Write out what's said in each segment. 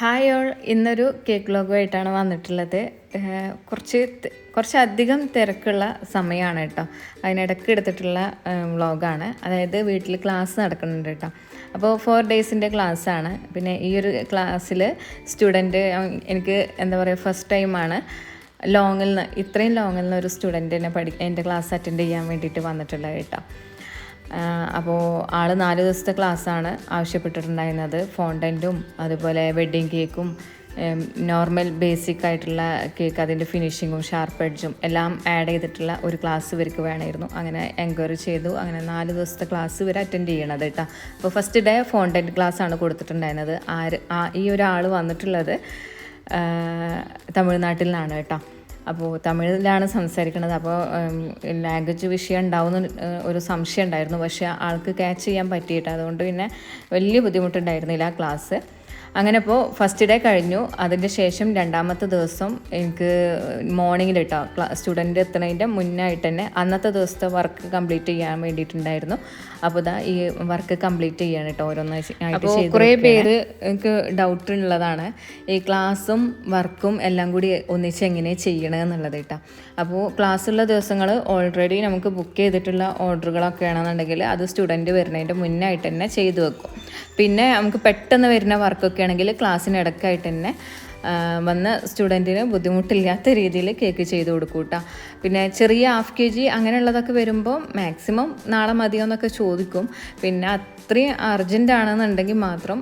Hi all ഇന്നൊരു cake ലോഗുമായിട്ടാണ് വന്നിട്ടുള്ളത്. കുറച്ച് കുറച്ചധികം തിരക്കുള്ള സമയമാണ് കേട്ടോ. അതിനിടയ്ക്ക് എടുത്തിട്ടുള്ള വ്ളോഗാണ് അതായത് വീട്ടിൽ ക്ലാസ് നടക്കുന്നുണ്ട് കേട്ടോ. അപ്പോൾ ഫോർ ഡേയ്സിന്റെ ക്ലാസ്സാണ് പിന്നെ ഈ ഒരു ക്ലാസ്സിൽ സ്റ്റുഡന്റ് എനിക്ക് എന്താ പറയുക ഫസ്റ്റ് ടൈമാണ് ലോങ്ങിൽ നിന്ന് ഇത്രയും ലോങ്ങിൽ നിന്ന് ഒരു സ്റ്റുഡന്റിനെ പഠി എന്റെ ക്ലാസ് അറ്റൻഡ് ചെയ്യാൻ വേണ്ടിയിട്ട് വന്നിട്ടുള്ളത് കേട്ടോ. അപ്പോൾ ആൾ നാല് ദിവസത്തെ ക്ലാസ്സാണ് ആവശ്യപ്പെട്ടിട്ടുണ്ടായിരുന്നത്. ഫോണ്ടന്റും അതുപോലെ വെഡ്ഡിങ് കേക്കും നോർമൽ ബേസിക് ആയിട്ടുള്ള കേക്ക് അതിന്റെ ഫിനിഷിങ്ങും ഷാർപ്പ് എഡ്ജും എല്ലാം ആഡ് ചെയ്തിട്ടുള്ള ഒരു ക്ലാസ് ഇവർക്ക് വേണമായിരുന്നു. അങ്ങനെ എൻക്വയറി ചെയ്തു. അങ്ങനെ നാല് ദിവസത്തെ ക്ലാസ് ഇവർ അറ്റൻഡ് ചെയ്യണത് കേട്ടോ. അപ്പോൾ ഫസ്റ്റ് ഡേ ഫോണ്ടന്റ് ക്ലാസ് ആണ് കൊടുത്തിട്ടുണ്ടായിരുന്നത്. ആര് ആ ഈ ഒരാൾ വന്നിട്ടുള്ളത് തമിഴ്നാട്ടിൽ നിന്നാണ് കേട്ടോ. അപ്പോൾ തമിഴിലാണ് സംസാരിക്കുന്നത് അപ്പോൾ ലാംഗ്വേജ് വിഷയം ഉണ്ടാവുന്ന ഒരു സംശയം ഉണ്ടായിരുന്നു. പക്ഷേ ആൾക്ക് ക്യാച്ച് ചെയ്യാൻ പറ്റിയിട്ട് അതുകൊണ്ട് പിന്നെ വലിയ ബുദ്ധിമുട്ടുണ്ടായിരുന്നില്ല ക്ലാസ് അങ്ങനെ ഇപ്പോൾ ഫസ്റ്റ് ഡേ കഴിഞ്ഞു. അതിന്റെ ശേഷം രണ്ടാമത്തെ ദിവസം എനിക്ക് മോർണിംഗിൽ കേട്ടോ സ്റ്റുഡന്റ് എത്തുന്നതിന്റെ മുന്നായിട്ട് തന്നെ അന്നത്തെ ദിവസത്തെ വർക്ക് കംപ്ലീറ്റ് ചെയ്യാൻ വേണ്ടിയിട്ടുണ്ടായിരുന്നു. അപ്പോൾ ഇതാ ഈ വർക്ക് കംപ്ലീറ്റ് ചെയ്യാണ് കേട്ടോ ഓരോന്നായിട്ട് അപ്പോൾ കുറേ പേര് എനിക്ക് ഡൗട്ട് ഉള്ളതാണ്. ഈ ക്ലാസ്സും വർക്കും എല്ലാം കൂടി ഒന്നിച്ച് എങ്ങനെ ചെയ്യണേ എന്നുള്ളത് കേട്ടോ അപ്പോൾ ക്ലാസ്സുള്ള ദിവസങ്ങൾ ഓൾറെഡി നമുക്ക് ബുക്ക് ചെയ്തിട്ടുള്ള ഓർഡറുകളൊക്കെ ആണെന്നുണ്ടെങ്കിൽ അത് സ്റ്റുഡന്റ് വരുന്നതിന്റെ മുന്നായിട്ട് തന്നെ ചെയ്തു വെക്കും. പിന്നെ നമുക്ക് പെട്ടെന്ന് വരുന്ന വർക്കൊക്കെ ആണെങ്കിൽ ക്ലാസ്സിനിടക്കായിട്ട് തന്നെ വന്ന് സ്റ്റുഡന്റിന് ബുദ്ധിമുട്ടില്ലാത്ത രീതിയിൽ കേക്ക് ചെയ്ത് കൊടുക്കും കേട്ടോ പിന്നെ ചെറിയ ഹാഫ് കെ ജി അങ്ങനെയുള്ളതൊക്കെ വരുമ്പോൾ മാക്സിമം നാളെ മതിയോ എന്നൊക്കെ ചോദിക്കും. പിന്നെ അത്രയും അർജന്റ് ആണെന്നുണ്ടെങ്കിൽ മാത്രം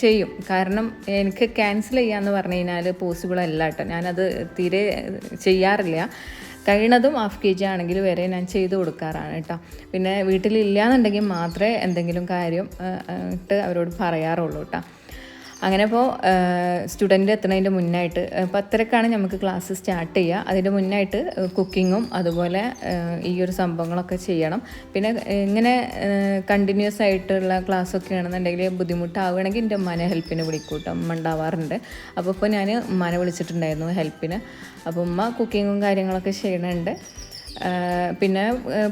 ചെയ്യും. കാരണം എനിക്ക് ക്യാൻസൽ ചെയ്യാന്ന് പറഞ്ഞു കഴിഞ്ഞാൽ പോസിബിൾ അല്ല കേട്ടോ ഞാനത് തീരെ ചെയ്യാറില്ല. കഴിയണതും ഹാഫ് കെ ജി ആണെങ്കിൽ വരെ ഞാൻ ചെയ്ത് കൊടുക്കാറാണ് കേട്ടോ പിന്നെ വീട്ടിലില്ലാന്നുണ്ടെങ്കിൽ മാത്രമേ എന്തെങ്കിലും കാര്യം ഇട്ട് അവരോട് പറയാറുള്ളൂ കേട്ടോ അങ്ങനെ ഇപ്പോൾ സ്റ്റുഡന്റ് എത്തുന്നതിന്റെ മുന്നായിട്ട് പത്തരക്കാണ് നമുക്ക് ക്ലാസ് സ്റ്റാർട്ട് ചെയ്യുക അതിന്റെ മുന്നായിട്ട് കുക്കിങ്ങും അതുപോലെ ഈ ഒരു സംഭവങ്ങളൊക്കെ ചെയ്യണം. പിന്നെ ഇങ്ങനെ കണ്ടിന്യൂസ് ആയിട്ടുള്ള ക്ലാസ് ഒക്കെ ആണെന്നുണ്ടെങ്കിൽ ബുദ്ധിമുട്ടാവുകയാണെങ്കിൽ എന്റെ ഉമ്മനെ ഹെൽപ്പിന് വിളിക്കൂട്ടം. ഉണ്ടാവാറുണ്ട്. അപ്പോൾ ഇപ്പോൾ ഞാൻ മന വിളിച്ചിട്ടുണ്ടായിരുന്നു ഹെൽപ്പിന് അപ്പോൾ ഉമ്മ കുക്കിങ്ങും കാര്യങ്ങളൊക്കെ ചെയ്യണുണ്ട്. പിന്നെ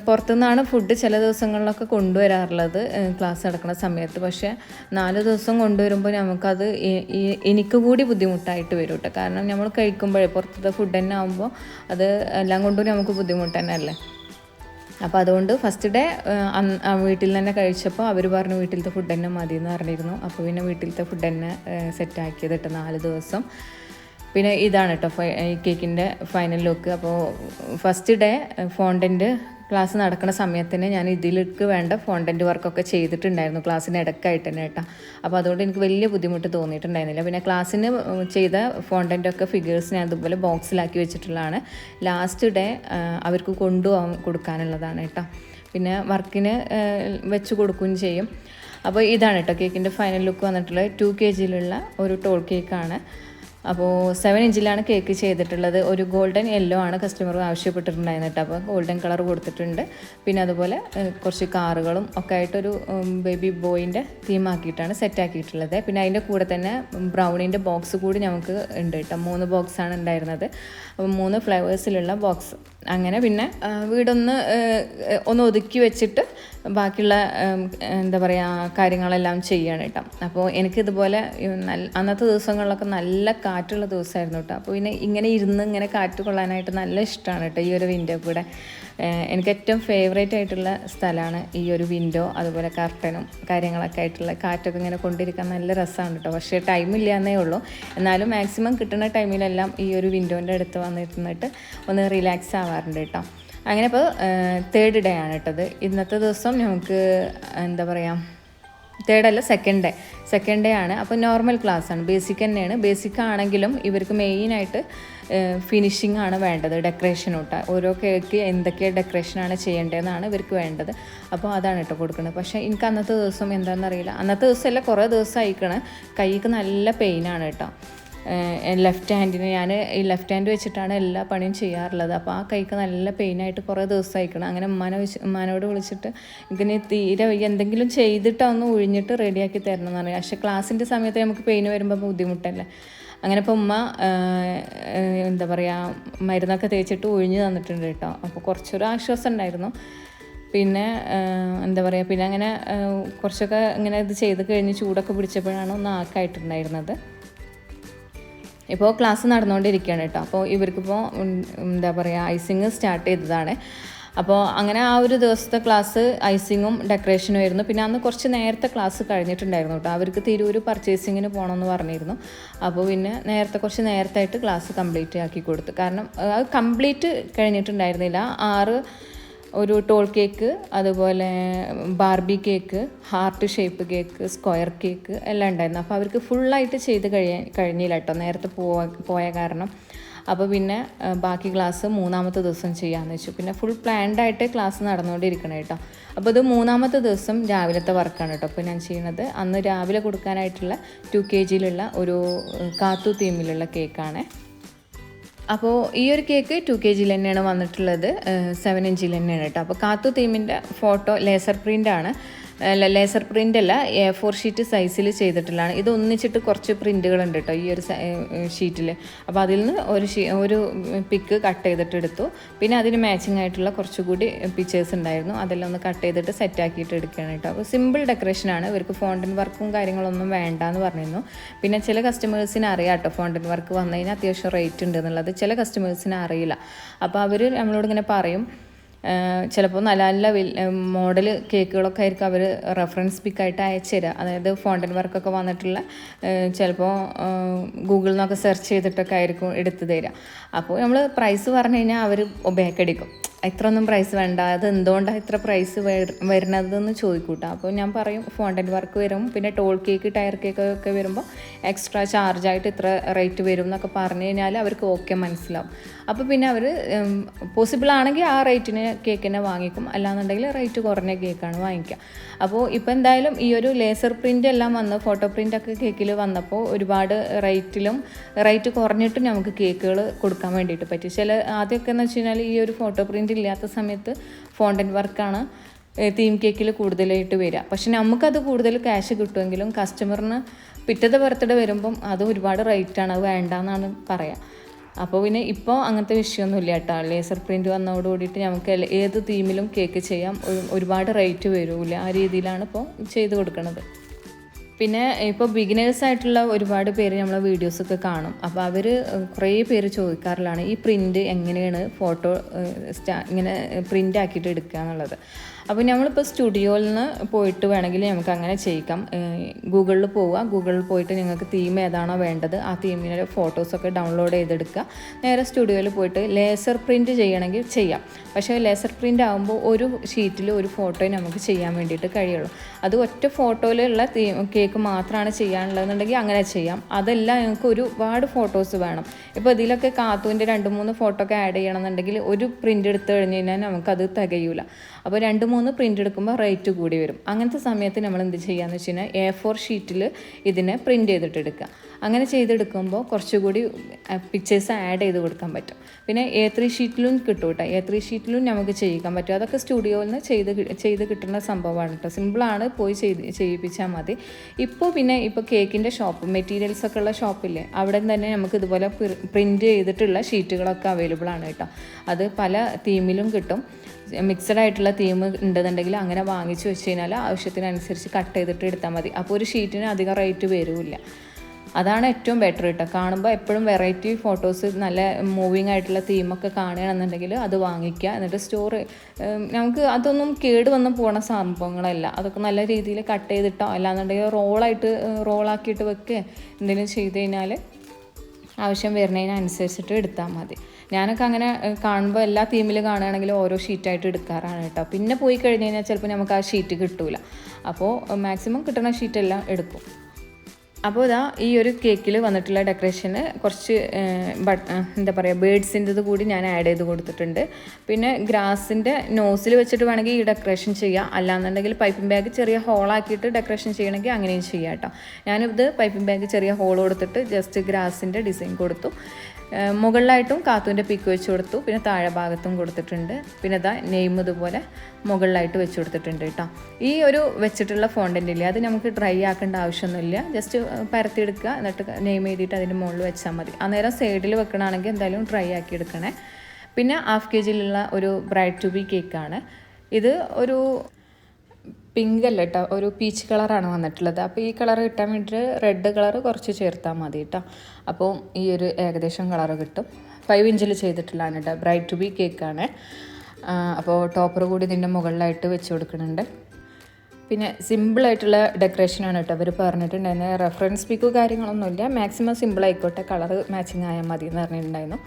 പുറത്തുനിന്നാണ് ഫുഡ് ചില ദിവസങ്ങളിലൊക്കെ കൊണ്ടുവരാറുള്ളത്. ക്ലാസ് നടക്കുന്ന സമയത്ത്. പക്ഷേ നാല് ദിവസം കൊണ്ടുവരുമ്പോൾ നമുക്കത് എനിക്ക് കൂടി ബുദ്ധിമുട്ടായിട്ട് വരും കേട്ടോ കാരണം നമ്മൾ കഴിക്കുമ്പോഴേ പുറത്തത്തെ ഫുഡ് തന്നെ ആകുമ്പോൾ അത് എല്ലാം കൊണ്ടും നമുക്ക് ബുദ്ധിമുട്ട് തന്നെ അല്ലേ അപ്പോൾ അതുകൊണ്ട് ഫസ്റ്റ് ഡേ വീട്ടിൽ തന്നെ കഴിച്ചപ്പോൾ അവർ പറഞ്ഞു വീട്ടിലത്തെ ഫുഡ് തന്നെ മതി എന്ന് പറഞ്ഞിരുന്നു. അപ്പോൾ പിന്നെ വീട്ടിലത്തെ ഫുഡ് തന്നെ സെറ്റാക്കിയത് കേട്ടോ നാല് ദിവസം. പിന്നെ ഇതാണ് കേട്ടോ ഈ കേക്കിന്റെ ഫൈനൽ ലുക്ക് അപ്പോൾ ഫസ്റ്റ് ഡേ ഫോണ്ടന്റ് ക്ലാസ് നടക്കുന്ന സമയത്തിന് ഞാൻ ഇതിലേക്ക് വേണ്ട ഫോണ്ടന്റ് വർക്കൊക്കെ ചെയ്തിട്ടുണ്ടായിരുന്നു ക്ലാസ്സിന് ഇടയ്ക്കായിട്ട് തന്നെ കേട്ടോ അപ്പോൾ അതുകൊണ്ട് എനിക്ക് വലിയ ബുദ്ധിമുട്ട് തോന്നിയിട്ടുണ്ടായിരുന്നില്ല. പിന്നെ ക്ലാസ്സിന് ചെയ്ത ഫോണ്ടന്റൊക്കെ ഫിഗേഴ്സ് ഞാൻ അതുപോലെ ബോക്സിലാക്കി വെച്ചിട്ടുള്ളതാണ്. ലാസ്റ്റ് ഡേ അവർക്ക് കൊണ്ടുപോകാൻ കൊടുക്കാനുള്ളതാണ് കേട്ടോ പിന്നെ വർക്കിന് വെച്ച് കൊടുക്കുകയും ചെയ്യും. അപ്പോൾ ഇതാണ് കേട്ടോ കേക്കിന്റെ ഫൈനൽ ലുക്ക് വന്നിട്ടുള്ളത്. ടു കെ ജിയിലുള്ള ഒരു ടോൾ കേക്കാണ് അപ്പോൾ സെവൻ ഇഞ്ചിലാണ് കേക്ക് ചെയ്തിട്ടുള്ളത്. ഒരു ഗോൾഡൻ യെല്ലോ ആണ് കസ്റ്റമർ ആവശ്യപ്പെട്ടിട്ടുണ്ടായിരുന്നിട്ട് അപ്പോൾ ഗോൾഡൻ കളർ കൊടുത്തിട്ടുണ്ട്. പിന്നെ അതുപോലെ കുറച്ച് കാറുകളും ഒക്കെ ആയിട്ടൊരു ബേബി ബോയിന്റെ തീമാക്കിയിട്ടാണ് സെറ്റ് ആക്കിയിട്ടുള്ളത്. പിന്നെ അതിന്റെ കൂടെ തന്നെ ബ്രൗണിന്റെ ബോക്സ് കൂടി നമുക്ക് ഉണ്ട് കേട്ടോ. മൂന്ന് ബോക്സാണ് ഉണ്ടായിരുന്നത്. അപ്പോൾ മൂന്ന് ഫ്ലേവേഴ്സിലുള്ള ബോക്സ് അങ്ങനെ പിന്നെ വീടൊന്ന് ഒന്ന് ഒതുക്കി വെച്ചിട്ട് ബാക്കിയുള്ള എന്താ പറയുക കാര്യങ്ങളെല്ലാം ചെയ്യണം കേട്ടോ. അപ്പോൾ എനിക്കിതുപോലെ നല്ല അന്നത്തെ ദിവസങ്ങളിലൊക്കെ നല്ല കാറ്റുള്ള ദിവസമായിരുന്നു കേട്ടോ. അപ്പോൾ പിന്നെ ഇങ്ങനെ ഇരുന്ന് ഇങ്ങനെ കാറ്റ് കൊള്ളാനായിട്ട് നല്ല ഇഷ്ടമാണ് കേട്ടോ ഈ ഒരു വിൻഡോ കൂടെ. എനിക്ക് ഏറ്റവും ഫേവറേറ്റ് ആയിട്ടുള്ള സ്ഥലമാണ് ഈ ഒരു വിൻഡോ അതുപോലെ കർട്ടനും കാര്യങ്ങളൊക്കെ ആയിട്ടുള്ള കാറ്റൊക്കെ ഇങ്ങനെ കൊണ്ടിരിക്കാൻ നല്ല രസമാണ് കേട്ടോ. പക്ഷേ ടൈമില്ല എന്നേ ഉള്ളൂ. എന്നാലും മാക്സിമം കിട്ടുന്ന ടൈമിലെല്ലാം ഈ ഒരു വിൻഡോന്റെ അടുത്ത് വന്നിരുന്നിട്ട് ഒന്ന് റിലാക്സ് ആവാറുണ്ട് കേട്ടോ. അങ്ങനെ ഇപ്പോൾ തേർഡ് ഡേ ആണ് കേട്ടത്. ഇന്നത്തെ ദിവസം നമുക്ക് എന്താ പറയുക തേർഡ് അല്ല സെക്കൻഡ് ഡേ സെക്കൻഡ് ഡേ ആണ്. അപ്പോൾ നോർമൽ ക്ലാസ് ആണ്. ബേസിക് തന്നെയാണ്. ബേസിക് ആണെങ്കിലും ഇവർക്ക് മെയിനായിട്ട് ഫിനിഷിംഗ് ആണ് വേണ്ടത്. ഡെക്കറേഷൻ തൊട്ട് ഓരോ കേക്ക് എന്തൊക്കെ ഡെക്കറേഷനാണ് ചെയ്യേണ്ടതെന്നാണ് ഇവർക്ക് വേണ്ടത്. അപ്പോൾ അതാണ് കേട്ടോ കൊടുക്കുന്നത്. പക്ഷേ എനിക്ക് അന്നത്തെ ദിവസം എന്താണെന്നറിയില്ല അന്നത്തെ ദിവസമല്ല കുറേ ദിവസം അയക്കണേ കൈക്ക് നല്ല പെയിനാണ് കേട്ടോ ലെഫ്റ്റ് ഹാൻഡിന് ഞാൻ ഈ ലെഫ്റ്റ് ഹാൻഡ് വെച്ചിട്ടാണ് എല്ലാ പണിയും ചെയ്യാറുള്ളത്. അപ്പോൾ ആ കൈക്ക് നല്ല പെയിനായിട്ട് കുറേ ദിവസം അയക്കണം അങ്ങനെ ഉമ്മാനെ വിളിച്ച് ഉമ്മാനോട് വിളിച്ചിട്ട് ഇങ്ങനെ തീരെ എന്തെങ്കിലും ചെയ്തിട്ട് ഒന്ന് ഒഴിഞ്ഞിട്ട് റെഡിയാക്കി തരണം എന്ന് പറഞ്ഞു. പക്ഷേ ക്ലാസ്സിന്റെ സമയത്ത് നമുക്ക് പെയിൻ വരുമ്പോൾ ബുദ്ധിമുട്ടല്ലേ? അങ്ങനെ ഇപ്പോൾ ഉമ്മ എന്താ പറയുക മരുന്നൊക്കെ തേച്ചിട്ട് ഒഴിഞ്ഞ് തന്നിട്ടുണ്ട് കേട്ടോ. അപ്പോൾ കുറച്ചൊരു ആശ്വാസം ഉണ്ടായിരുന്നു. പിന്നെ എന്താ പറയുക പിന്നെ അങ്ങനെ കുറച്ചൊക്കെ ഇങ്ങനെ ഇത് ചെയ്ത് കഴിഞ്ഞ് ചൂടൊക്കെ പിടിച്ചപ്പോഴാണ് ഒന്ന് ആക്കായിട്ടുണ്ടായിരുന്നത്. ഇപ്പോൾ ക്ലാസ് നടന്നുകൊണ്ടിരിക്കുകയാണ് കേട്ടോ അപ്പോൾ ഇവർക്കിപ്പോൾ എന്താ പറയുക ഐസിങ് സ്റ്റാർട്ട് ചെയ്തതാണ്. അപ്പോൾ അങ്ങനെ ആ ഒരു ദിവസത്തെ ക്ലാസ് ഐസിങ്ങും ഡെക്കറേഷനും ആയിരുന്നു. പിന്നെ അന്ന് കുറച്ച് നേരത്തെ ക്ലാസ് കഴിഞ്ഞിട്ടുണ്ടായിരുന്നു കേട്ടോ അവർക്ക് തിരൂർ പർച്ചേസിങ്ങിന് പോകണമെന്ന് പറഞ്ഞിരുന്നു. അപ്പോൾ പിന്നെ നേരത്തെ കുറച്ച് നേരത്തെ ആയിട്ട് ക്ലാസ് കംപ്ലീറ്റ് ആക്കി കൊടുത്തു. കാരണം അത് കംപ്ലീറ്റ് കഴിഞ്ഞിട്ടുണ്ടായിരുന്നില്ല. ആറ് ഒരു ടോൾ കേക്ക് അതുപോലെ Barbie cake heart shape cake square cake എല്ലാം ഉണ്ടായിരുന്നു. അപ്പോൾ അവർക്ക് ഫുള്ളായിട്ട് ചെയ്ത് കഴിയാൻ കഴിഞ്ഞില്ല കേട്ടോ. നേരത്തെ പോവാ പോയ കാരണം. അപ്പോൾ പിന്നെ ബാക്കി ക്ലാസ് മൂന്നാമത്തെ ദിവസം ചെയ്യാമെന്ന് വെച്ചു. പിന്നെ ഫുൾ പ്ലാൻഡ് ആയിട്ട് ക്ലാസ് നടന്നുകൊണ്ടിരിക്കണം കേട്ടോ. അപ്പോൾ ഇത് മൂന്നാമത്തെ ദിവസം രാവിലത്തെ വർക്കാണ് കേട്ടോ. അപ്പോൾ ഞാൻ ചെയ്യുന്നത് അന്ന് രാവിലെ കൊടുക്കാനായിട്ടുള്ള ടു കെ ജിയിലുള്ള ഒരു കാത്തു തീമിലുള്ള കേക്കാണ്. അപ്പോൾ ഈ ഒരു കേക്ക് ടു കെ ജിയിൽ തന്നെയാണ് വന്നിട്ടുള്ളത് സെവൻ ഇഞ്ചിൽ തന്നെയാണ് കേട്ടോ. അപ്പോൾ കാത്തു തീമിന്റെ ഫോട്ടോ ലേസർ പ്രിന്റ് ആണ്. അല്ല ലേസർ പ്രിന്റ് അല്ല എ ഫോർ ഷീറ്റ് സൈസിൽ ചെയ്തിട്ടുള്ളതാണ്. ഇത് ഒന്നിച്ചിട്ട് കുറച്ച് പ്രിന്റുകളുണ്ട് കേട്ടോ ഈ ഒരു ഷീറ്റിൽ അപ്പോൾ അതിൽ നിന്ന് ഒരു ഷീ ഒരു പിക്ക് കട്ട് ചെയ്തിട്ട് എടുത്തു. പിന്നെ അതിന് മാച്ചിങ് ആയിട്ടുള്ള കുറച്ചുകൂടി പിക്ചേഴ്സ് ഉണ്ടായിരുന്നു. അതെല്ലാം ഒന്ന് കട്ട് ചെയ്തിട്ട് സെറ്റ് ആക്കിയിട്ട് എടുക്കുകയാണ് കേട്ടോ അപ്പോൾ സിമ്പിൾ ഡെക്കറേഷൻ ആണ്. ഇവർക്ക് ഫോണ്ടൻ വർക്കും കാര്യങ്ങളൊന്നും വേണ്ട എന്ന് പറഞ്ഞിരുന്നു. പിന്നെ ചില കസ്റ്റമേഴ്സിന് അറിയാം കേട്ടോ ഫോണ്ടൻ വർക്ക് വന്നു കഴിഞ്ഞാൽ അത്യാവശ്യം റേറ്റ് ഉണ്ട് എന്നുള്ളത്. ചില കസ്റ്റമേഴ്സിന് അറിയില്ല. അപ്പോൾ അവർ നമ്മളോട് ഇങ്ങനെ പറയും ചിലപ്പോൾ നല്ല നല്ല മോഡൽ കേക്കുകളൊക്കെ ആയിരിക്കും അവർ റെഫറൻസ് പിക്കായിട്ട് അയച്ചു തരിക അതായത് ഫോണ്ടൻ വർക്കൊക്കെ വന്നിട്ടുള്ള ചിലപ്പോൾ ഗൂഗിളിൽ നിന്നൊക്കെ സെർച്ച് ചെയ്തിട്ടൊക്കെ ആയിരിക്കും എടുത്തു തരിക അപ്പോൾ നമ്മൾ പ്രൈസ് പറഞ്ഞു കഴിഞ്ഞാൽ അവർ ബേക്കടിക്കും ഇത്ര ഒന്നും പ്രൈസ് വേണ്ട. അത് എന്തുകൊണ്ടാണ് ഇത്ര പ്രൈസ് വരുന്നതെന്ന് ചോദിക്കൂട്ടോ. അപ്പോൾ ഞാൻ പറയും ഫോണ്ടൻ വർക്ക് വരും. പിന്നെ ടോൾ കേക്ക് ടയർ കേക്ക് ഒക്കെ വരുമ്പോൾ എക്സ്ട്രാ ചാർജായിട്ട് ഇത്ര റേറ്റ് വരും എന്നൊക്കെ പറഞ്ഞു കഴിഞ്ഞാൽ അവർക്ക് ഓക്കെ മനസ്സിലാവും. അപ്പോൾ പിന്നെ അവർ പോസിബിൾ ആണെങ്കിൽ ആ റേറ്റിന് കേക്കിനെ വാങ്ങിക്കും. അല്ലാന്നുണ്ടെങ്കിൽ റേറ്റ് കുറഞ്ഞ കേക്കാണ് വാങ്ങിക്കുക. അപ്പോൾ ഇപ്പോൾ എന്തായാലും ഈ ഒരു ലേസർ പ്രിന്റ് എല്ലാം വന്ന് ഫോട്ടോ പ്രിന്റ് ഒക്കെ കേക്കിൽ വന്നപ്പോൾ ഒരുപാട് റേറ്റിലും റേറ്റ് കുറഞ്ഞിട്ടും നമുക്ക് കേക്കുകൾ കൊടുക്കാൻ വേണ്ടിയിട്ട് പറ്റി. ചില ആദ്യമൊക്കെ എന്ന് വെച്ച് കഴിഞ്ഞാൽ ഈ ഒരു ഫോട്ടോ പ്രിന്റ് ഇല്ലാത്ത സമയത്ത് ഫോണ്ടൻ വർക്കാണ് തീം കേക്കിൽ കൂടുതലായിട്ട് വരിക. പക്ഷെ നമുക്കത് കൂടുതൽ ക്യാഷ് കിട്ടുമെങ്കിലും കസ്റ്റമറിന് പിറ്റത്തെ ബർത്ത്ഡേ വരുമ്പം അത് ഒരുപാട് റേറ്റാണ് അത് വേണ്ടെന്നാണ് പറയാം. അപ്പോൾ പിന്നെ ഇപ്പോൾ അങ്ങനത്തെ വിഷയമൊന്നുമില്ല കേട്ടോ. ലേസർ പ്രിന്റ് വന്നതോട് കൂടിയിട്ട് നമുക്ക് ഏത് തീമിലും കേക്ക് ചെയ്യാം. ഒരുപാട് റേറ്റ് വരില്ല ആ രീതിയിലാണ് ഇപ്പോൾ ചെയ്ത് കൊടുക്കുന്നത് പിന്നെ ഇപ്പോൾ ബിഗിനേഴ്സ് ആയിട്ടുള്ള ഒരുപാട് പേര് നമ്മളെ വീഡിയോസൊക്കെ കാണും. അപ്പോൾ അവർ കുറേ പേര് ചോദിക്കാറുള്ളതാണ് ഈ പ്രിന്റ് എങ്ങനെയാണ് ഫോട്ടോ സ്റ്റാ ഇങ്ങനെ പ്രിന്റ് ആക്കിയിട്ട് എടുക്കുക എന്നുള്ളത്? അപ്പോൾ നമ്മളിപ്പോൾ സ്റ്റുഡിയോയിൽ നിന്ന് പോയിട്ട് വേണമെങ്കിൽ നമുക്ക് അങ്ങനെ ചെയ്യിക്കാം. ഗൂഗിളിൽ പോവുക. ഗൂഗിളിൽ പോയിട്ട് നിങ്ങൾക്ക് തീം ഏതാണോ വേണ്ടത് ആ തീമിന്റെ ഫോട്ടോസൊക്കെ ഡൗൺലോഡ് ചെയ്തെടുക്കുക. നേരെ സ്റ്റുഡിയോയിൽ പോയിട്ട് ലേസർ പ്രിന്റ് ചെയ്യണമെങ്കിൽ ചെയ്യാം. പക്ഷേ ലേസർ പ്രിന്റ് ആകുമ്പോൾ ഒരു ഷീറ്റിൽ ഒരു ഫോട്ടോയെ നമുക്ക് ചെയ്യാൻ വേണ്ടിയിട്ട് കഴിയുള്ളൂ. അത് ഒറ്റ ഫോട്ടോയിലുള്ള തീം മാത്രമാണ് ചെയ്യാനുള്ളതെന്നുണ്ടെങ്കിൽ അങ്ങനെ ചെയ്യാം. അതെല്ലാം ഞങ്ങൾക്ക് ഒരുപാട് ഫോട്ടോസ് വേണം. ഇപ്പോൾ ഇതിലൊക്കെ കാത്തുവിന്റെ രണ്ട് മൂന്ന് ഫോട്ടോ ഒക്കെ ആഡ് ചെയ്യണമെന്നുണ്ടെങ്കിൽ ഒരു പ്രിന്റ് എടുത്ത് കഴിഞ്ഞ് കഴിഞ്ഞാൽ നമുക്കത് തികയൂല. അപ്പോൾ രണ്ട് മൂന്ന് പ്രിന്റ് എടുക്കുമ്പോൾ റേറ്റ് കൂടി വരും. അങ്ങനത്തെ സമയത്ത് നമ്മൾ എന്ത് ചെയ്യുക എന്ന് വെച്ച് കഴിഞ്ഞാൽ എ ഫോർ ഷീറ്റിൽ ഇതിനെ പ്രിന്റ് ചെയ്തിട്ട് എടുക്കുക. അങ്ങനെ ചെയ്തെടുക്കുമ്പോൾ കുറച്ചുകൂടി പിക്ചേഴ്സ് ആഡ് ചെയ്ത് കൊടുക്കാൻ പറ്റും. പിന്നെ എ ത്രീ ഷീറ്റിലും കിട്ടും കേട്ടോ. എ ത്രീ ഷീറ്റിലും നമുക്ക് ചെയ്യിക്കാൻ പറ്റും. അതൊക്കെ സ്റ്റുഡിയോയിൽ നിന്ന് ചെയ്ത് ചെയ്ത് കിട്ടുന്ന സംഭവമാണ് കേട്ടോ. സിമ്പിളാണ് പോയി ചെയ്ത് ചെയ്യിപ്പിച്ചാൽ മതി. ഇപ്പോൾ പിന്നെ ഇപ്പോൾ കേക്കിന്റെ ഷോപ്പ് മെറ്റീരിയൽസ് ഒക്കെ ഉള്ള ഷോപ്പില്ലേ അവിടെ തന്നെ നമുക്ക് ഇതുപോലെ പ്രിന്റ് ചെയ്തിട്ടുള്ള ഷീറ്റുകളൊക്കെ അവൈലബിൾ ആണ് കേട്ടോ. അത് പല തീമിലും കിട്ടും. മിക്സഡ് ആയിട്ടുള്ള തീം ഉണ്ടെന്നുണ്ടെങ്കിൽ അങ്ങനെ വാങ്ങിച്ചു വെച്ച് കഴിഞ്ഞാൽ ആവശ്യത്തിനനുസരിച്ച് കട്ട് ചെയ്തിട്ട് എടുത്താൽ മതി. അപ്പോൾ ഒരു ഷീറ്റിന് അധികം റേറ്റ് വരില്ല. അതാണ് ഏറ്റവും ബെറ്റർ കേട്ടോ കാണുമ്പോൾ എപ്പോഴും വെറൈറ്റി ഫോട്ടോസ് നല്ല മൂവിങ് ആയിട്ടുള്ള തീമൊക്കെ കാണുകയാണെന്നുണ്ടെങ്കിൽ അത് വാങ്ങിക്കുക. എന്നിട്ട് സ്റ്റോർ നമുക്ക് അതൊന്നും കേട് വന്ന് പോണ സംഭവങ്ങളല്ല. അതൊക്കെ നല്ല രീതിയിൽ കട്ട് ചെയ്തിട്ടോ അല്ലാന്നുണ്ടെങ്കിൽ റോളായിട്ട് റോളാക്കിയിട്ട് വെക്കുക എന്തെങ്കിലും ചെയ്ത് കഴിഞ്ഞാൽ ആവശ്യം വരുന്നതിനനുസരിച്ചിട്ട് എടുത്താൽ മതി. ഞാനൊക്കെ അങ്ങനെ കാണുമ്പോൾ എല്ലാ തീമിൽ കാണുകയാണെങ്കിൽ ഓരോ ഷീറ്റായിട്ട് എടുക്കാറാണ് കേട്ടോ പിന്നെ പോയി കഴിഞ്ഞ് കഴിഞ്ഞാൽ ചിലപ്പോൾ നമുക്ക് ആ ഷീറ്റ് കിട്ടില്ല അപ്പോൾ മാക്സിമം കിട്ടുന്ന ഷീറ്റെല്ലാം എടുക്കും. അപ്പോൾ ഇതാ ഈ ഒരു കേക്കിൽ വന്നിട്ടുള്ള ഡെക്കറേഷന് കുറച്ച് എന്താ പറയുക ബേഡ്സിന്റെത് കൂടി ഞാൻ ആഡ് ചെയ്ത് കൊടുത്തിട്ടുണ്ട്. പിന്നെ ഗ്രാസിന്റെ നോസിൽ വെച്ചിട്ട് വേണമെങ്കിൽ ഈ ഡെക്കറേഷൻ ചെയ്യാം. അല്ലാന്നുണ്ടെങ്കിൽ പൈപ്പിംഗ് ബാഗ് ചെറിയ ഹോളാക്കിയിട്ട് ഡെക്കറേഷൻ ചെയ്യണമെങ്കിൽ അങ്ങനെയും ചെയ്യാം കേട്ടോ ഞാനിത് പൈപ്പിംഗ് ബാഗ് ചെറിയ ഹോൾ കൊടുത്തിട്ട് ജസ്റ്റ് ഗ്രാസിന്റെ ഡിസൈൻ കൊടുത്തു. മുകളിലായിട്ടും കാത്തുവിന്റെ പിക്ക് വെച്ച് കൊടുത്തു. പിന്നെ താഴെ ഭാഗത്തും കൊടുത്തിട്ടുണ്ട്. പിന്നെ ഇതാ നെയിം ഇതുപോലെ മുകളിലായിട്ട് വെച്ച് കൊടുത്തിട്ടുണ്ട് കേട്ടോ. ഈ ഒരു വെച്ചിട്ടുള്ള ഫോണ്ടന്റ് ഇല്ലേ അത് നമുക്ക് ഡ്രൈ ആക്കേണ്ട ആവശ്യമൊന്നുമില്ല. ജസ്റ്റ് പരത്തിയെടുക്കുക. എന്നിട്ട് നെയിം എഴുതിയിട്ട് അതിന്റെ മുകളിൽ വെച്ചാൽ മതി. അന്നേരം സൈഡിൽ വെക്കണമെങ്കിൽ എന്തായാലും ഡ്രൈ ആക്കി എടുക്കണേ. പിന്നെ ഹാഫ് കെ ജിയിലുള്ള ഒരു ബ്രൈഡ് ടു ബി കേക്കാണ് ഇത് ഒരു പിങ്ക് അല്ല കേട്ടോ ഒരു പീച്ച് കളറാണ് വന്നിട്ടുള്ളത്. അപ്പോൾ ഈ കളർ കിട്ടാൻ വേണ്ടിയിട്ട് റെഡ് കളർ കുറച്ച് ചേർത്താൽ മതി കേട്ടോ അപ്പോൾ ഈ ഒരു ഏകദേശം കളർ കിട്ടും. ഫൈവ് ഇഞ്ചിൽ ചെയ്തിട്ടുള്ളതാണ് കേട്ടോ ബ്രൈറ്റ് ടു ബി കേക്കാണ് അപ്പോൾ ടോപ്പർ കൂടി ഇതിന്റെ മുകളിലായിട്ട് വെച്ച് കൊടുക്കുന്നുണ്ട്. പിന്നെ സിമ്പിളായിട്ടുള്ള ഡെക്കറേഷനാണ് കേട്ടോ അവർ പറഞ്ഞിട്ടുണ്ടായിരുന്നത് റെഫറൻസ് പിക്കോ കാര്യങ്ങളൊന്നുമില്ല മാക്സിമം സിമ്പിൾ ആയിക്കോട്ടെ കളർ മാച്ചിങ് ആയാൽ മതി എന്ന് പറഞ്ഞിട്ടുണ്ടായിരുന്നു.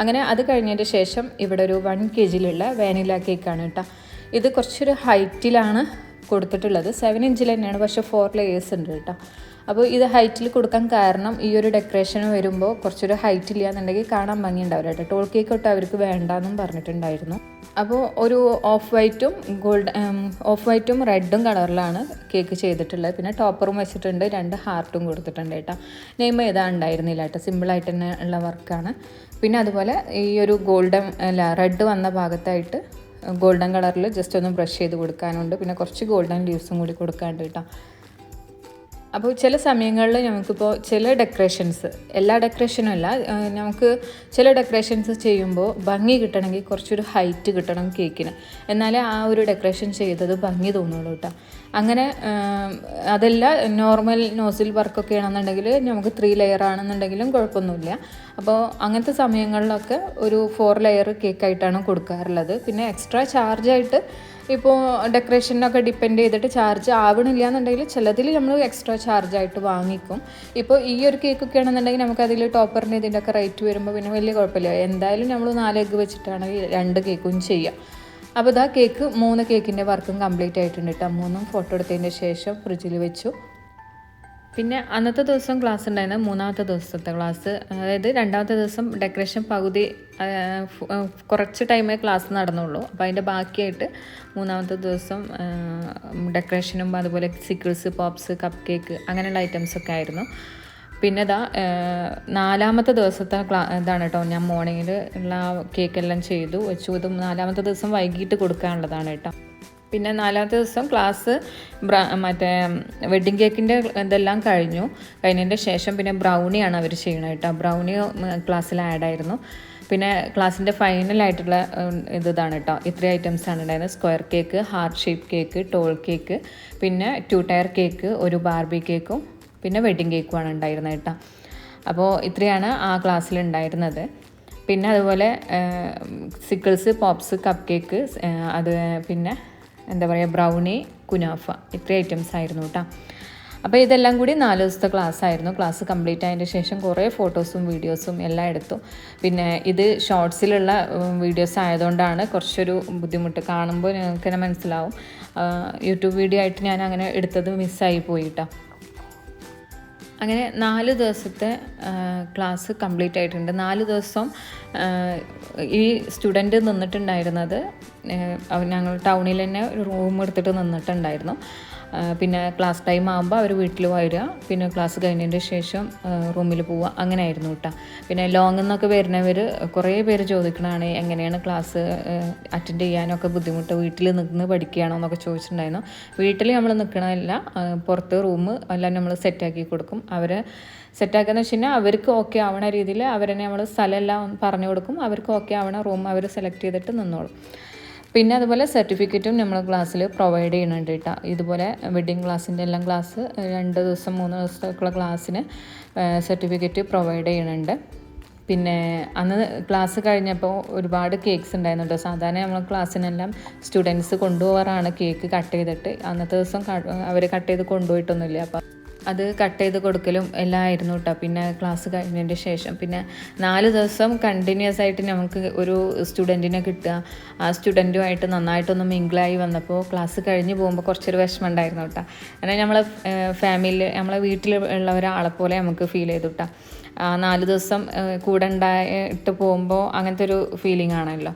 അങ്ങനെ അത് കഴിഞ്ഞതിന്റെ ശേഷം ഇവിടെ ഒരു വൺ കെ ജിയിലുള്ള വാനില കേക്കാണ് കേട്ടോ ഇത് കുറച്ചൊരു ഹൈറ്റിലാണ് കൊടുത്തിട്ടുള്ളത്. സെവൻ ഇഞ്ചിൽ തന്നെയാണ്. പക്ഷേ ഫോർ ലെയേഴ്സ് ഉണ്ട് കേട്ടോ. അപ്പോൾ ഇത് ഹൈറ്റിൽ കൊടുക്കാൻ കാരണം ഈ ഒരു ഡെക്കറേഷൻ വരുമ്പോൾ കുറച്ചൊരു ഹൈറ്റ് ഇല്ല എന്നുണ്ടെങ്കിൽ കാണാൻ ഭംഗി ഉണ്ടാവില്ല കേട്ടോ. ടോൾ കേക്ക് തൊട്ട് അവർക്ക് വേണ്ടെന്നും പറഞ്ഞിട്ടുണ്ടായിരുന്നു. അപ്പോൾ ഒരു ഓഫ് വൈറ്റും ഗോൾഡ് ഓഫ് വൈറ്റും റെഡും കളറിലാണ് കേക്ക് ചെയ്തിട്ടുള്ളത്. പിന്നെ ടോപ്പറും വെച്ചിട്ടുണ്ട്. രണ്ട് ഹാർട്ടും കൊടുത്തിട്ടുണ്ട് കേട്ടോ. നെയ്മ് ഏതാ ഉണ്ടായിരുന്നില്ല കേട്ടോ. സിമ്പിളായിട്ട് തന്നെ ഉള്ള വർക്കാണ് പിന്നെ അതുപോലെ ഈ ഒരു ഗോൾഡൻ അല്ല റെഡ് വന്ന ഭാഗത്തായിട്ട് ഗോൾഡൻ കളറിൽ ജസ്റ്റ് ഒന്ന് ബ്രഷ് ചെയ്ത് കൊടുക്കാനുണ്ട്. പിന്നെ കുറച്ച് ഗോൾഡൻ ലീവ്സും കൂടി കൊടുക്കാനുണ്ട് കേട്ടോ. അപ്പോൾ ചില സമയങ്ങളിൽ നമുക്കിപ്പോൾ ചില ഡെക്കറേഷൻസ് എല്ലാ ഡെക്കറേഷനും അല്ല നമുക്ക് ചില ഡെക്കറേഷൻസ് ചെയ്യുമ്പോൾ ഭംഗി കിട്ടണമെങ്കിൽ കുറച്ചൊരു ഹൈറ്റ് കിട്ടണം കേക്കിന്. എന്നാലേ ആ ഒരു ഡെക്കറേഷൻ ചെയ്തത് ഭംഗി തോന്നുള്ളൂ കേട്ടോ. അങ്ങനെ അതല്ല നോർമൽ നോസിൽ വർക്കൊക്കെ ആണെന്നുണ്ടെങ്കിൽ നമുക്ക് ത്രീ ലെയർ ആണെന്നുണ്ടെങ്കിലും കുഴപ്പമൊന്നുമില്ല. അപ്പോൾ അങ്ങനത്തെ സമയങ്ങളിലൊക്കെ ഒരു ഫോർ ലെയർ കേക്കായിട്ടാണ് കൊടുക്കാറുള്ളത്. പിന്നെ എക്സ്ട്രാ ചാർജായിട്ട് ഇപ്പോൾ ഡെക്കറേഷനൊക്കെ ഡിപ്പെൻഡ് ചെയ്തിട്ട് ചാർജ് ആവണില്ല എന്നുണ്ടെങ്കിൽ ചിലതിൽ നമ്മൾ എക്സ്ട്രാ ചാർജ് ആയിട്ട് വാങ്ങിക്കും. ഇപ്പോൾ ഈ ഒരു കേക്കൊക്കെ ആണെന്നുണ്ടെങ്കിൽ നമുക്ക് അതിൽ ടോപ്പറിന്റെ ഇതിന്റെയൊക്കെ റേറ്റ് വരുമ്പോൾ പിന്നെ വലിയ കുഴപ്പമില്ല. എന്തായാലും നമ്മൾ നാല് എഗ്ഗ് വെച്ചിട്ടാണ് രണ്ട് കേക്കും ചെയ്യുക അപ്പോൾ ഇതാ കേക്ക് മൂന്ന് കേക്കിന്റെ വർക്കും കംപ്ലീറ്റ് ആയിട്ടുണ്ട് കേട്ടോ മൂന്നും ഫോട്ടോ എടുത്തതിന്റെ ശേഷം ഫ്രിഡ്ജിൽ വെച്ചു. പിന്നെ അന്നത്തെ ദിവസം ക്ലാസ് ഉണ്ടായിരുന്നു മൂന്നാമത്തെ ദിവസത്തെ ക്ലാസ് അതായത് രണ്ടാമത്തെ ദിവസം ഡെക്കറേഷൻ പകുതി കുറച്ച് ടൈമേ ക്ലാസ് നടന്നുള്ളൂ. അപ്പോൾ അതിന്റെ ബാക്കിയായിട്ട് മൂന്നാമത്തെ ദിവസം ഡെക്കറേഷനും അതുപോലെ സിക്കിൾസ് പോപ്സ് കപ്പ് കേക്ക് അങ്ങനെയുള്ള ഐറ്റംസ് ഒക്കെ ആയിരുന്നു. പിന്നെ ഇതാ നാലാമത്തെ ദിവസത്തെ ക്ലാ ഇതാണ് കേട്ടോ ഞാൻ മോർണിംഗിൽ ഉള്ള കേക്കെല്ലാം ചെയ്തു വെച്ചു. ഇത് നാലാമത്തെ ദിവസം വൈകിട്ട് കൊടുക്കാനുള്ളതാണ് കേട്ടോ പിന്നെ നാലാമത്തെ ദിവസം ക്ലാസ് മറ്റേ വെഡ്ഡിങ് കേക്കിന്റെ ഇതെല്ലാം കഴിഞ്ഞു. കഴിഞ്ഞതിന്റെ ശേഷം പിന്നെ ബ്രൗണിയാണ് അവർ ചെയ്യണത് കേട്ടോ. ബ്രൗണി ക്ലാസ്സിൽ ആഡായിരുന്നു പിന്നെ ക്ലാസ്സിന്റെ ഫൈനലായിട്ടുള്ള ഇത് ഇതാണ് കേട്ടോ. ഇത്രയും ഐറ്റംസ് ആണ് ഉണ്ടായിരുന്നത്. Square cake heart shape cake tall cake പിന്നെ ടു ടയർ കേക്ക് ഒരു ബാർബി കേക്കും പിന്നെ വെഡ്ഡിങ് കേക്കുമാണ് ഉണ്ടായിരുന്നത് കേട്ടോ. അപ്പോൾ ഇത്രയാണ് ആ ക്ലാസ്സിൽ ഉണ്ടായിരുന്നത്. പിന്നെ അതുപോലെ സിക്കിൾസ് പോപ്സ് കപ്പ് കേക്ക് അത് പിന്നെ എന്താ പറയുക ബ്രൗണി കുനാഫ ഇത്രയും ഐറ്റംസ് ആയിരുന്നു കേട്ടോ അപ്പോൾ ഇതെല്ലാം കൂടി നാല് ദിവസത്തെ ക്ലാസ് ആയിരുന്നു. ക്ലാസ് കംപ്ലീറ്റ് ആയതിന്റെ ശേഷം കുറേ ഫോട്ടോസും വീഡിയോസും എല്ലാം എടുത്തു. പിന്നെ ഇത് ഷോർട്സിലുള്ള വീഡിയോസ് ആയതുകൊണ്ടാണ് കുറച്ചൊരു ബുദ്ധിമുട്ട് കാണുമ്പോൾ ഞങ്ങൾക്ക് തന്നെ മനസ്സിലാവും. യൂട്യൂബ് വീഡിയോ ആയിട്ട് ഞാൻ അങ്ങനെ എടുത്തത് മിസ്സായി പോയി കേട്ടോ അങ്ങനെ നാല് ദിവസത്തെ ക്ലാസ് കംപ്ലീറ്റ് ആയിട്ടുണ്ട്. നാല് ദിവസം ഈ സ്റ്റുഡന്റ് നിന്നിട്ടുണ്ടായിരുന്നത് ഞങ്ങൾ ടൗണിൽ തന്നെ റൂം എടുത്തിട്ട് നിന്നിട്ടുണ്ടായിരുന്നു. പിന്നെ ക്ലാസ് ടൈം ആകുമ്പോൾ അവർ വീട്ടിൽ വരിക പിന്നെ ക്ലാസ് കഴിഞ്ഞതിന്റെ ശേഷം റൂമിൽ പോവുക അങ്ങനെ ആയിരുന്നു കേട്ടോ പിന്നെ ലോങ്ങിൽ നിന്നൊക്കെ വരുന്നവർ കുറേ പേര് ചോദിക്കണതാണ് എങ്ങനെയാണ് ക്ലാസ് അറ്റൻഡ് ചെയ്യാനൊക്കെ ബുദ്ധിമുട്ട്? വീട്ടിൽ നിന്ന് പഠിക്കുകയാണോ എന്നൊക്കെ ചോദിച്ചിട്ടുണ്ടായിരുന്നു. വീട്ടിൽ നമ്മൾ നിൽക്കണമല്ല പുറത്ത് റൂം എല്ലാം നമ്മൾ സെറ്റാക്കി കൊടുക്കും. അവർ സെറ്റാക്കാന്ന് വെച്ച് കഴിഞ്ഞാൽ അവർക്ക് ഓക്കെ ആവണ രീതിയിൽ അവരെന്നെ നമ്മൾ സ്ഥലമെല്ലാം പറഞ്ഞു കൊടുക്കും. അവർക്ക് ഓക്കെ ആവണ റൂം അവർ സെലക്ട് ചെയ്തിട്ട് നിന്നോളും. പിന്നെ അതുപോലെ സർട്ടിഫിക്കറ്റും നമ്മൾ ക്ലാസ്സിൽ പ്രൊവൈഡ് ചെയ്യുന്നുണ്ട് കേട്ടോ ഇതുപോലെ വെഡ്ഡിങ് ക്ലാസ്സിന്റെ എല്ലാം ക്ലാസ് രണ്ട് ദിവസം മൂന്ന് ദിവസത്തേക്കുള്ള ക്ലാസ്സിന് സർട്ടിഫിക്കറ്റ് പ്രൊവൈഡ് ചെയ്യുന്നുണ്ട് പിന്നെ അന്ന് ക്ലാസ് കഴിഞ്ഞപ്പോൾ ഒരുപാട് കേക്ക്സ് ഉണ്ടായിരുന്നു സാധാരണ നമ്മൾ ക്ലാസ്സിനെല്ലാം സ്റ്റുഡൻസ് കൊണ്ടുപോകാറാണ് കേക്ക് കട്ട് ചെയ്തിട്ട്. അന്നത്തെ ദിവസം അവർ കട്ട് ചെയ്ത് കൊണ്ടുപോയിട്ടൊന്നുമില്ല. അപ്പോൾ അത് കട്ട് ചെയ്ത് കൊടുക്കലും എല്ലാം ആയിരുന്നു കേട്ടോ പിന്നെ ക്ലാസ് കഴിഞ്ഞതിന്റെ ശേഷം. പിന്നെ നാല് ദിവസം കണ്ടിന്യൂസ് ആയിട്ട് നമുക്ക് ഒരു സ്റ്റുഡന്റിനെ കിട്ടുക. ആ സ്റ്റുഡന്റുമായിട്ട് നന്നായിട്ടൊന്ന് മിങ്കിളായി വന്നപ്പോൾ ക്ലാസ് കഴിഞ്ഞ് പോകുമ്പോൾ കുറച്ചൊരു വിഷമം ഉണ്ടായിരുന്നു കേട്ടോ അങ്ങനെ നമ്മളെ ഫാമിലി നമ്മളെ വീട്ടിൽ ഉള്ള ഒരാളെ പോലെ നമുക്ക് ഫീൽ ചെയ്തു കേട്ടോ നാല് ദിവസം കൂടെ ഉണ്ടായിട്ട് പോകുമ്പോൾ അങ്ങനത്തെ ഒരു ഫീലിംഗ് ആണല്ലോ.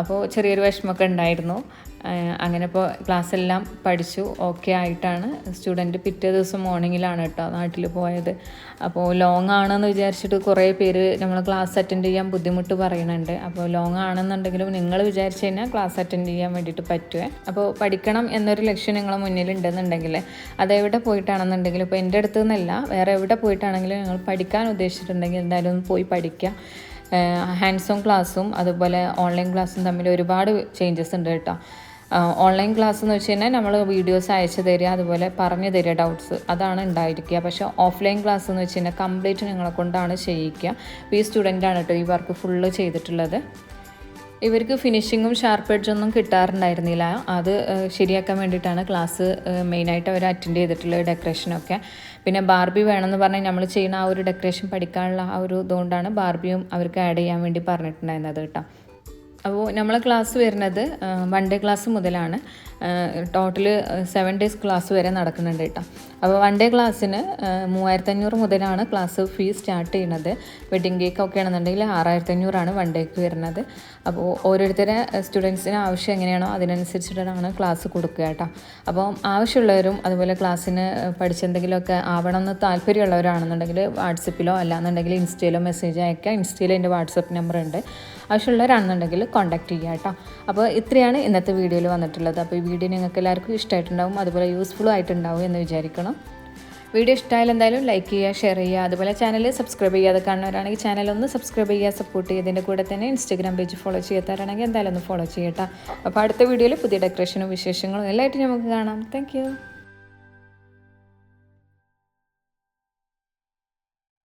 അപ്പോൾ ചെറിയൊരു വിഷമമൊക്കെ ഉണ്ടായിരുന്നു. അങ്ങനെ ഇപ്പോൾ ക്ലാസ് എല്ലാം പഠിച്ചു. ഓക്കെ ആയിട്ടാണ്. സ്റ്റുഡന്റ് പിറ്റേ ദിവസം മോർണിംഗിലാണ് കേട്ടോ നാട്ടിൽ പോയത്. അപ്പോൾ ലോങ് ആണെന്ന് വിചാരിച്ചിട്ട് കുറേ പേര് നമ്മൾ ക്ലാസ് അറ്റൻഡ് ചെയ്യാൻ ബുദ്ധിമുട്ട് പറയുന്നുണ്ട് അപ്പോൾ ലോങ് ആണെന്നുണ്ടെങ്കിലും നിങ്ങൾ വിചാരിച്ചു കഴിഞ്ഞാൽ ക്ലാസ് അറ്റൻഡ് ചെയ്യാൻ വേണ്ടിയിട്ട് പറ്റുമേ അപ്പോൾ പഠിക്കണം എന്നൊരു ലക്ഷ്യം നിങ്ങളെ മുന്നിൽ ഉണ്ടെന്നുണ്ടെങ്കിൽ അതെവിടെ പോയിട്ടാണെന്നുണ്ടെങ്കിൽ ഇപ്പോൾ എന്റെ അടുത്ത് നിന്നല്ല വേറെ എവിടെ പോയിട്ടാണെങ്കിലും നിങ്ങൾ പഠിക്കാൻ ഉദ്ദേശിച്ചിട്ടുണ്ടെങ്കിൽ എന്തായാലും പോയി പഠിക്കുക. ഹാൻഡ്സ് ഓൺ ക്ലാസ്സും അതുപോലെ ഓൺലൈൻ ക്ലാസ്സും തമ്മിൽ ഒരുപാട് ചേഞ്ചസ് ഉണ്ട് കേട്ടോ. ഓൺലൈൻ ക്ലാസ് എന്ന് വെച്ച് കഴിഞ്ഞാൽ നമ്മൾ വീഡിയോസ് അയച്ചു തരിക അതുപോലെ പറഞ്ഞു തരിക ഡൗട്ട്സ് അതാണ് ഉണ്ടായിരിക്കുക. പക്ഷേ ഓഫ്ലൈൻ ക്ലാസ് എന്ന് വെച്ച് കഴിഞ്ഞാൽ കംപ്ലീറ്റ് നിങ്ങളെ കൊണ്ടാണ് ചെയ്യിക്കുക. ഈ സ്റ്റുഡന്റാണ് കേട്ടോ ഈ വർക്ക് ഫുള്ള് ചെയ്തിട്ടുള്ളത്. ഇവർക്ക് ഫിനിഷിങ്ങും ഷാർപ്പ് എഡ്ജൊന്നും കിട്ടാറുണ്ടായിരുന്നില്ല. അത് ശരിയാക്കാൻ വേണ്ടിയിട്ടാണ് ക്ലാസ് മെയിനായിട്ട് അവർ അറ്റൻഡ് ചെയ്തിട്ടുള്ളത് ഡെക്കറേഷനൊക്കെ പിന്നെ ബാർബി വേണമെന്ന് പറഞ്ഞാൽ നമ്മൾ ചെയ്യുന്ന ആ ഒരു ഡെക്കറേഷൻ പഠിക്കാനുള്ള ആ ഒരു ഇതുകൊണ്ടാണ് ബാർബിയും അവർക്ക് ആഡ് ചെയ്യാൻ വേണ്ടി പറഞ്ഞിട്ടുണ്ടായിരുന്നത് കേട്ടോ. അപ്പോൾ നമ്മളെ ക്ലാസ് വരുന്നത് വൺ ഡേ ക്ലാസ് മുതലാണ്. ടോട്ടൽ സെവൻ ഡേയ്സ് ക്ലാസ് വരെ നടക്കുന്നുണ്ട് കേട്ടോ. അപ്പോൾ വൺ ഡേ ക്ലാസ്സിന് മൂവായിരത്തഞ്ഞൂറ് മുതലാണ് ക്ലാസ് ഫീസ് സ്റ്റാർട്ട് ചെയ്യുന്നത്. വെഡിങ് കേക്ക് ഒക്കെ ആണെന്നുണ്ടെങ്കിൽ ആറായിരത്തഞ്ഞൂറാണ് വൺ ഡേക്ക് വരുന്നത്. അപ്പോൾ ഓരോരുത്തരെ സ്റ്റുഡൻസിന് ആവശ്യം എങ്ങനെയാണോ അതിനനുസരിച്ചിട്ടാണ് ക്ലാസ് കൊടുക്കുക കേട്ടോ. അപ്പോൾ ആവശ്യമുള്ളവരും അതുപോലെ ക്ലാസ്സിന് പഠിച്ചെന്തെങ്കിലുമൊക്കെ ആവണം എന്ന് താല്പര്യമുള്ളവരാണെന്നുണ്ടെങ്കിൽ വാട്സപ്പിലോ അല്ലാന്നുണ്ടെങ്കിൽ ഇൻസ്റ്റയിലോ മെസ്സേജ് അയക്കുക ഇൻസ്റ്റയിൽ എന്റെ വാട്സപ്പ് നമ്പർ ഉണ്ട്. ആവശ്യമുള്ളവരാണെന്നുണ്ടെങ്കിൽ കോൺടാക്ട് ചെയ്യുക കേട്ടോ. അപ്പോൾ ഇത്രയാണ് ഇന്നത്തെ വീഡിയോയിൽ വന്നിട്ടുള്ളത്. അപ്പോൾ ഈ വീഡിയോ നിങ്ങൾക്ക് എല്ലാവർക്കും ഇഷ്ടമായിട്ടുണ്ടാവും അതുപോലെ യൂസ്ഫുൾ ആയിട്ടുണ്ടാവും എന്ന് വിചാരിക്കണം. വീഡിയോ ഇഷ്ടമായാലും എന്തായാലും ലൈക്ക് ചെയ്യുക ഷെയർ ചെയ്യുക. അതുപോലെ ചാനൽ സബ്സ്ക്രൈബ് ചെയ്യാതെ കാണുന്നവരാണെങ്കിൽ ചാനൽ ഒന്ന് സബ്സ്ക്രൈബ് ചെയ്യുക സപ്പോർട്ട് ചെയ്യുന്നതിന്റെ കൂടെ തന്നെ ഇൻസ്റ്റാഗ്രാം പേജ് ഫോളോ ചെയ്യാത്തവരാണെങ്കിൽ എന്തായാലും ഒന്ന് ഫോളോ ചെയ്യട്ടോ. അപ്പോൾ അടുത്ത വീഡിയോയിൽ പുതിയ ഡെക്കറേഷനും വിശേഷങ്ങളും എല്ലായിട്ടും നമുക്ക് കാണാം. താങ്ക്